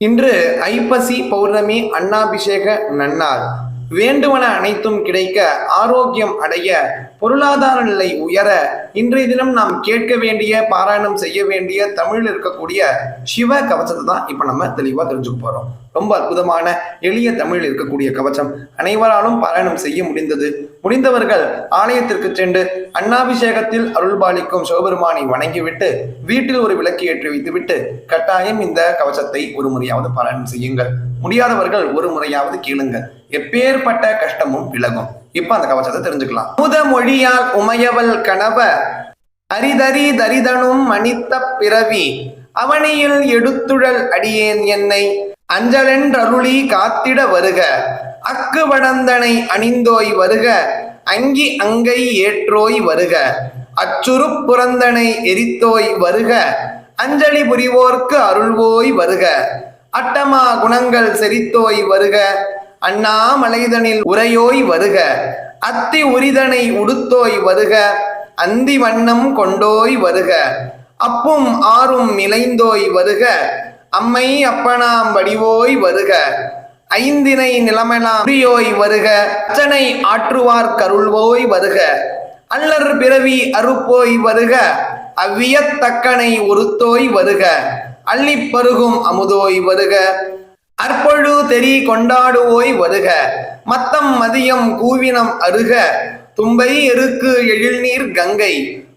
இன்று ஐப்பசி பௌர்ணமி அன்னாபிஷேக நன்னாள். வேண்டுவன அனைத்தும் கிடைக்க ஆரோக்கியம் அடைய பொருளாதார நிலை உயர இன்றைய தினம் நாம் கேட்க வேண்டிய பாராயணம் செய்ய வேண்டிய தமிழில் இருக்கக்கூடிய சிவ கவசத்தை தான் இப்போ நம்ம தெளிவாக தெரிஞ்சுக்க போறோம். ரொம்ப அற்புதமான எளிய தமிழில் இருக்கக்கூடிய கவசம். அனைவராலும் பாராயணம் செய்ய முடிந்தது. முடிந்தவர்கள் ஆலயத்திற்கு சென்று அண்ணாபிஷேகத்தில் அருள்பாலிக்கும் சிவபெருமானை வணங்கிவிட்டு வீட்டில் ஒரு விளக்கு ஏற்றி வைத்துவிட்டு கட்டாயம் இந்த கவசத்தை ஒரு முறையாவது பாராயணம் செய்யுங்கள். முடியாதவர்கள் ஒரு முறையாவது கேளுங்கள். எப்பேற்பட்ட கஷ்டமும் விலகும். இப்ப அந்த கவசத்தை தெரிஞ்சுக்கலாம். முத மொழியால் உமையவள் கணவ அரிதரி தரிதனும் மணித்த பிறவி அவனியில் எடுத்துழல் அடியேன் என்னை அஞ்சலென்றருளி காத்திட வருக. அக்கு வடந்தனை அணிந்தோய் வருக அங்கி அங்கை ஏற்றோய் வருக. அச்சுறு புறந்தனை எரித்தோய் வருக அஞ்சலி புரிவோர்க்கு அருள்வோய் வருக. அட்டமா குணங்கள் செரித்தோய் வருக அண்ணாமலைதனில் உரையோய் வருக. அத்தி உரிதனை உடுத்தோய் வருக அந்தி வண்ணம் கொண்டோய் வருக. அப்பும் ஆறும் நிலைந்தோய் வருக அம்மை அப்பனாம் வடிவோய் வருக. ஐந்தினை நிலமெலாம் புரியோய் வருக அச்சனை ஆற்றுவார் கருள்வோய் வருக. அல்லர் பிறவி அறுப்போய் வருக அவ்வியத்தக்கனை ஒருத்தோய் வருக. அள்ளிப்பருகும் அமுதோய் வருக அற்பொழு தெரி கொண்டாடுவோய் வருக. மத்தம் மதியம் கூவினம் அருக தும்பை எருக்கு எழில்நீர் கங்கை.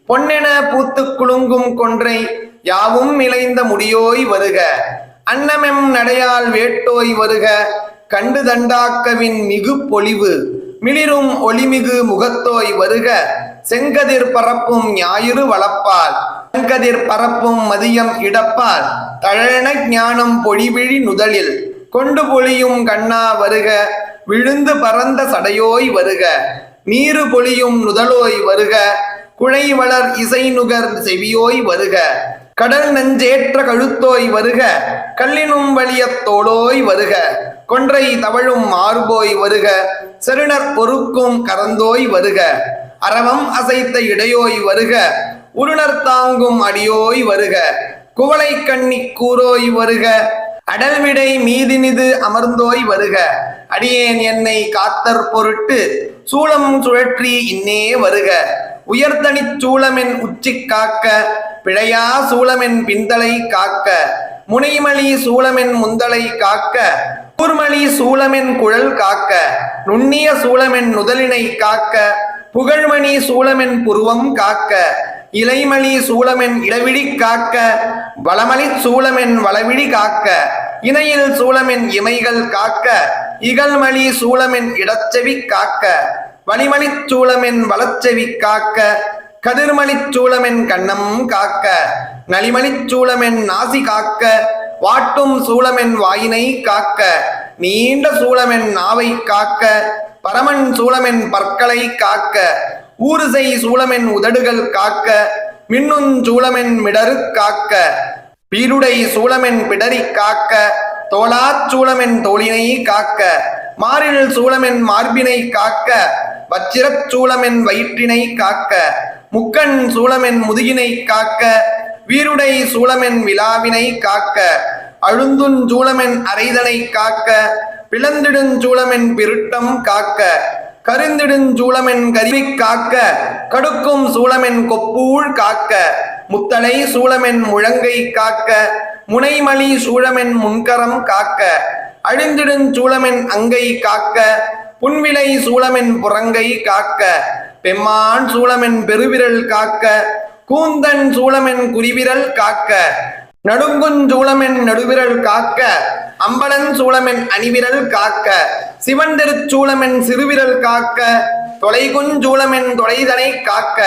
பொன்னென பூத்து குலுங்கும் கொன்றை யாவும் இளைந்த முடியோய் வருக. அன்னமெம் நடையால் வேட்டோய் வருக கண்டு தண்டாக்கவின் மிகு பொலிவு மிளிரும் ஒளிமிகு முகத்தோய் வருக செங்கதிர் பரப்பும் ஞாயிறு வளப்பால் செங்கதிர் பரப்பும் மதியம் இடப்பால் தழன ஞானம் பொழிவிழி நுதலில் கொண்டு பொழியும் கண்ணா வருக விழுந்து பறந்த சடையோய் வருக நீரு பொழியும் நுதலோய் வருக குழை வளர் இசை நுகர் செவியோய் வருக. கடல் நெஞ்சேற்ற கழுத்தோய் வருக கல்லினும் வழியத்தோடோய் வருக கொன்றை தவழும் மார்போய் வருக செருணர் பொறுக்கும் கரந்தோய் வருக அரவம் அசைத்த இடையோய் வருக உருணர் தாங்கும் அடியோய் வருக குவளை கண்ணி கூரோய் வருக அடல்விடை மீதினிது அமர்ந்தோய் வருக அடியேன் என்னை காத்தற் பொருட்டு சூளம் சுழற்றி இன்னே வருக உயர்தனிச் சூளமென் உச்சி காக்க பிழையா சூளமென் பிந்தலை காக்க முனைமலி சூளமென் முந்தலை காக்க கூர்மலி சூளமென் குழல் காக்க நுண்ணிய சூளமென் நுதலினை காக்க புகழ்மணி சூளமென் புருவம் காக்க இலைமலி சூளமென் இடவிழி காக்க வளமலி சூளமென் வளவிழி காக்க இணையில் சூளமென் இமைகள் காக்க இகழ்மலி சூளமென் இடச்செவி காக்க வலிமலிச் சூளமென் வளச்செவி காக்க கதிர்மணிச் சூளமென் கண்ணம் காக்க நளிமணிச் சூளமென் நாசி காக்க வாட்டும் சூளமென் வாயினை காக்க நீண்ட சூளமென் நாவை காக்க பரமன் சூளமென் பற்களை காக்க ஊருசை சூளமென் உதடுகள் காக்க மின்னுஞ் சூளமென் மிடரு காக்க பீருடை சூளமென் பிடரி காக்க தோளாச் சூளமென் தோளினை காக்க மாரில் சூளமென் மார்பினை காக்க வச்சிரச் சூளமென் வயிற்றினை காக்க முக்கண் சூளமென் முதுகினை காக்க வீருடை சூளமென் விழாவினை காக்க அழுந்துஞ் சூளமென் அரைதனை காக்க பிளந்திடுஞ்சூளமென் பிருட்டம் காக்க கருந்திடுஞ்சூளமென் கருவி காக்க கடுக்கும் சூளமென் கொப்பூழ் காக்க முத்தலை சூளமென் முழங்கை காக்க முனைமலி சூழமென் முன்கரம் காக்க அழிந்திடுஞ்சூளமென் அங்கை காக்க புன்விலை சூளமென் புறங்கை காக்க பெம்மான் சூளமென் பெருவிரல் காக்க கூந்தன் சூளமென் குறிவிரல் காக்க. நடுங்குஞ்சூளமென் நடுவிரல் காக்க அம்பலன் சூளமென் அணிவிரல் காக்க. சிவன் திருச்சூளமென் சிறுவிரல் காக்க தொலைகுஞ் சூளமென் தொலைதனை காக்க.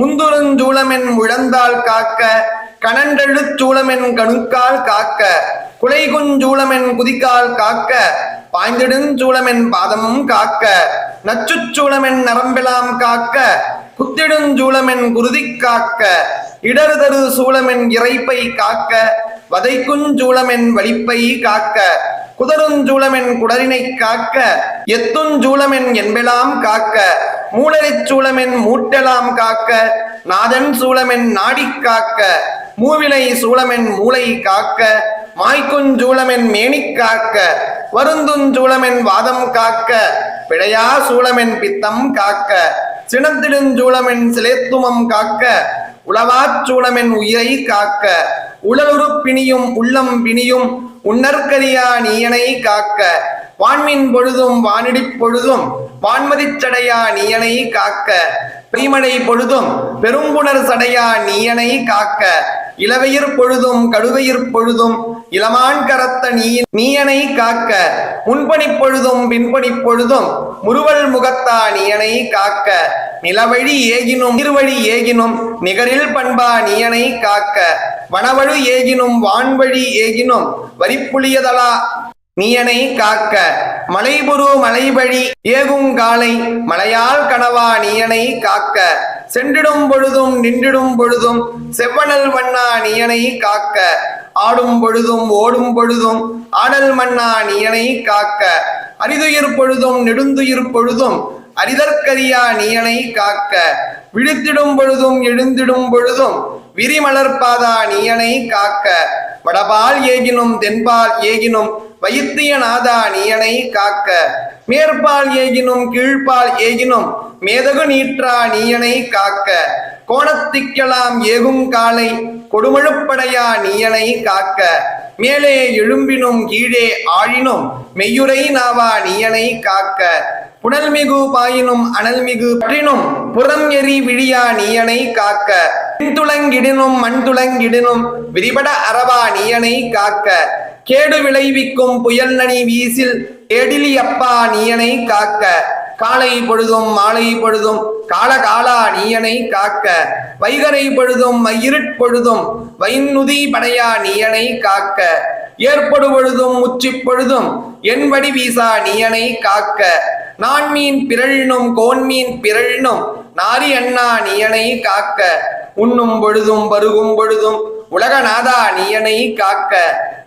முந்துருஞ்சூளமென் முழந்தால் காக்க கணன்றெழுச்சூளமென் கணுக்கால் காக்க. குலைகுஞ்சூளமென் குதிக்கால் காக்க பாய்ந்திடுஞ்சூளமென் பாதமும் காக்க நச்சுச்சூளமென் நரம்பெலாம் காக்க குத்திடுஞ்சூளமென் குருதி காக்க இடறுதரு சூளமென் இறைப்பை காக்க வதைக்குஞ்சூளமென் வலிப்பை காக்க குதருஞ்சூளமென் குடரினை காக்க எத்துஞ்சூளமென் என்பெலாம் காக்க மூளரைச் சூளமென் மூட்டெலாம் காக்க நாதன் சூளமென் நாடி காக்க மூவிலை சூளமென் மூளை காக்க மாய்க்குஞ்சூளமென் மேனி காக்க வருந்துஞ்சூளமென் வாதம் காக்க பிழையா சூளமென் பித்தம் காக்க சினத்திடுஞ்சூளமென் சிலேத்துமம் காக்க உளவாச்சூளமென் உயிரை காக்க உடலுறு பிணியும் உள்ளம் பிணியும் உன்னற்கரியா நீயனை காக்க வான்மின் பொழுதும் வானிடிப் பொழுதும் வான்மதிச் சடையா நீயனை காக்க பிரிமடை பொழுதும் பெரும்புணர் சடையா நீயனை காக்க இளவயிர் பொழுதும் கடுவயிர் பொழுதும் இளமான் கரத்த நீ நீயனை காக்க முன்பணி பொழுதும் பின்பணி பொழுதும் முறுவல் முகத்தா நீயனை காக்க நிலவழி ஏகினும் நீர்வழி ஏகினும் நிகரில் பண்பா நீயனை காக்க வனவழு ஏகினும் வான்வழி ஏகினும் வரிப்புளியதலா நீயனை காக்க மலைபுரு மலைவழி ஏகுங்காலை மலையால் கனவா நீயனை காக்க சென்றிடும் பொழுதும் நின்றிடும் பொழுதும் செவ்வனல் வண்ணா நீயனை காக்க ஆடும் பொழுதும் ஓடும் பொழுதும் ஆடல் மன்னா நீயனை காக்க. அரிதுயிர் பொழுதும் நெடுந்துயிர் பொழுதும் அரிதற்கரியா நீயனை காக்க. விழித்திடும் பொழுதும் எழுந்திடும் பொழுதும் விரிமலர்பாதா நீயனை காக்க. வடபால் ஏகினும் தென்பால் ஏகினும் வைத்திய நாதா நீயனை காக்க. மேற்பால் ஏகினும் கீழ்பால் ஏகினும் மேதகு நீற்றா நீயனை காக்க. கோணத்திக்கலாம் ஏகும் காலை கொடுமழுப்படையா நீயனை காக்க. மேலே எழும்பினும் கீழே ஆழினும் மெய்யுரை நாவா நீயனை காக்க. புனல்மிகு பாயினும் அனல்மிகு பற்றினும் புறம் எரி விழியா நீயனை காக்க. பின்துளங்கிடினும் மண் துளங்கிடினும் விரிபட அரவா நீயனை காக்க. கேடு விளைவிக்கும் புயல் நனி வீசில் கேடிலி அப்பா நீயனை காக்க. காலை பொழுதும் மாலை பொழுதும் கால காலா நீயனை காக்க. வைகரை பொழுதும் மையிருட் பொழுதும் வைநுதி படையா நீயனை காக்க. ஏற்படு பொழுதும் முச்சிப் பொழுதும் என்படி வீசா நீயனை காக்க. நான் மீன் பிறழினும் கோன் மீன் பிறழினும் நாரி அண்ணா நீயனை காக்க. உண்ணும் பொழுதும் பருகும் பொழுதும் உலகநாதா நீயனை காக்க.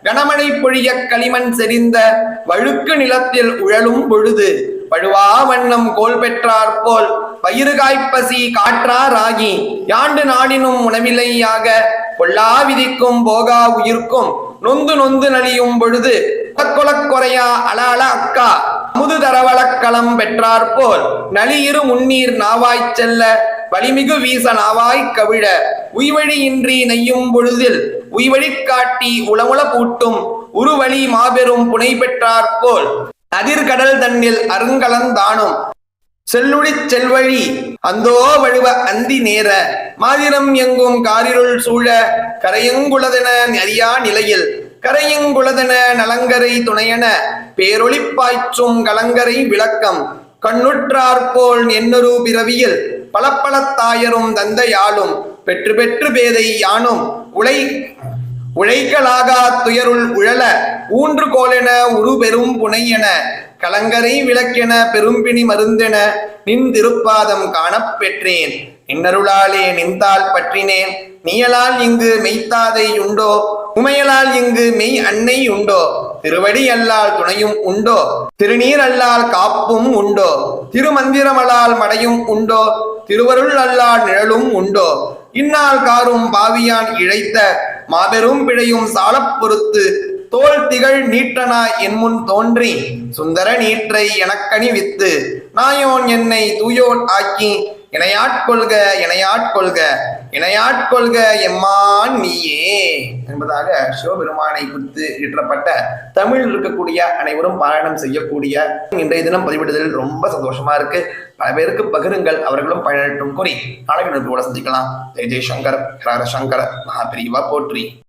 கனமழை பொழிய களிமண் செறிந்த வழுக்கு நிலத்தில் உழலும் பொழுது பழுவா வண்ணம் கோல் பெற்றார் போல் பயிறு காய்ப்பசி காற்றாராகி யாண்டு நாடினும் உணவிலையாக பொல்லா விதிக்கும் போகா உயிர்க்கும் நொந்து நொந்து நலியும் பொழுது கொலக் குறையா அல அக்கா அமுது தரவளக்களம் பெற்றார் போல் நலியிரு முன்னீர் நாவாய்ச் செல்ல வலிமிகு வீச நாவாய் கவிழ உய்வழியின்றி நெய்யும் பொழுதில் உய்வழி காட்டி உளமுள பூட்டும் உருவழி மாபெரும் புனை பெற்றார் போல் அதிர்கடல் தன்னில் அருங்கலந்தானும். செல்லுடி செல்வழி அந்தோ வழுவ அந்தி நேர மாதிரம் எங்கும் காரிருள் சூழ கரையங்குளதென அறியா நிலையில் கரையங்குளதென நலங்கரை துணையென பேரொளிப்பாய்ச்சும் கலங்கரை விளக்கம் கண்ணுற்றார்போல் என்னொரு பிறவியில் பலப்பலத்தாயரும் தந்தையாளும் பெற்று பெற்று பேதை யானும் உலை உழைக்கலாகா துயருள் உழல ஊன்று கோலென உரு பெரும் புனையென கலங்கரை விளக்கென பெரும்பிணி மருந்தென நின் திருப்பாதம் காணப்பெற்றேன் நின்னருளாலே நின்றால் பற்றினேன். நீயலால் இங்கு மெய்த்தாதை உண்டோ? உமையலால் இங்கு மெய் அன்னை உண்டோ? திருவடி அல்லால் துணையும் உண்டோ? திருநீர் அல்லால் காப்பும் உண்டோ? திருமந்திரமலால் மடையும் உண்டோ? திருவருள் அல்லால் நிழலும் உண்டோ? இன்னால் காரும் பாவியான் இழைத்த மாபெரும் பிழையும் சாலப் பொறுத்து தோல் திகழ் நீட்டனா என் முன் தோன்றி சுந்தர நீற்றை எனக்கணிவித்து நாயோன் என்னை தூயோன் ஆக்கி இணையாட்கொள்க இணையாட்கொள்க. இணையாட்கொள்க எம்மான் நீயே என்பதாக சிவபெருமானை குறித்து இயற்றப்பட்ட தமிழில் இருக்கக்கூடிய அனைவரும் பாராயணம் செய்யக்கூடிய இன்றைய தினம் பதிவிடுதல் ரொம்ப சந்தோஷமா இருக்கு. பல பேருக்கு பகிருங்கள் அவர்களும் பயனட்டும் கூறி நாளைக்கு கூட சந்திக்கலாம். ஜெய் ஜெய் சங்கர் ஹர சங்கர மகாபிரிவா போற்றி.